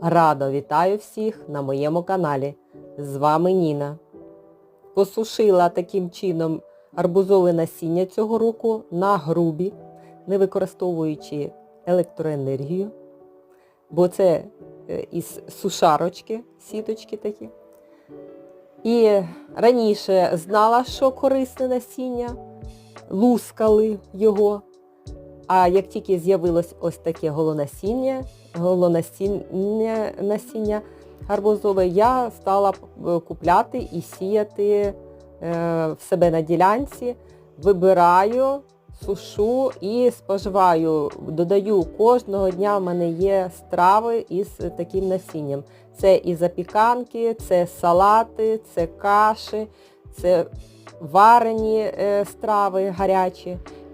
Радо вітаю всіх на моєму каналі. З вами Ніна. Посушила таким чином арбузове насіння цього року на грубі, не використовуючи електроенергію, бо це е, із сушарочки, сіточки такі. І раніше знала, що корисне насіння, лускали його. А як тільки з'явилось ось таке голонасіння, голонасіння насіння гарбузове, я стала е, купляти і сіяти е, в себе на ділянці, вибираю, сушу і споживаю. Додаю кожного дня в мене є страви із таким насінням. Це і запіканки, це салати, це каші, це варені е, страви гарячі.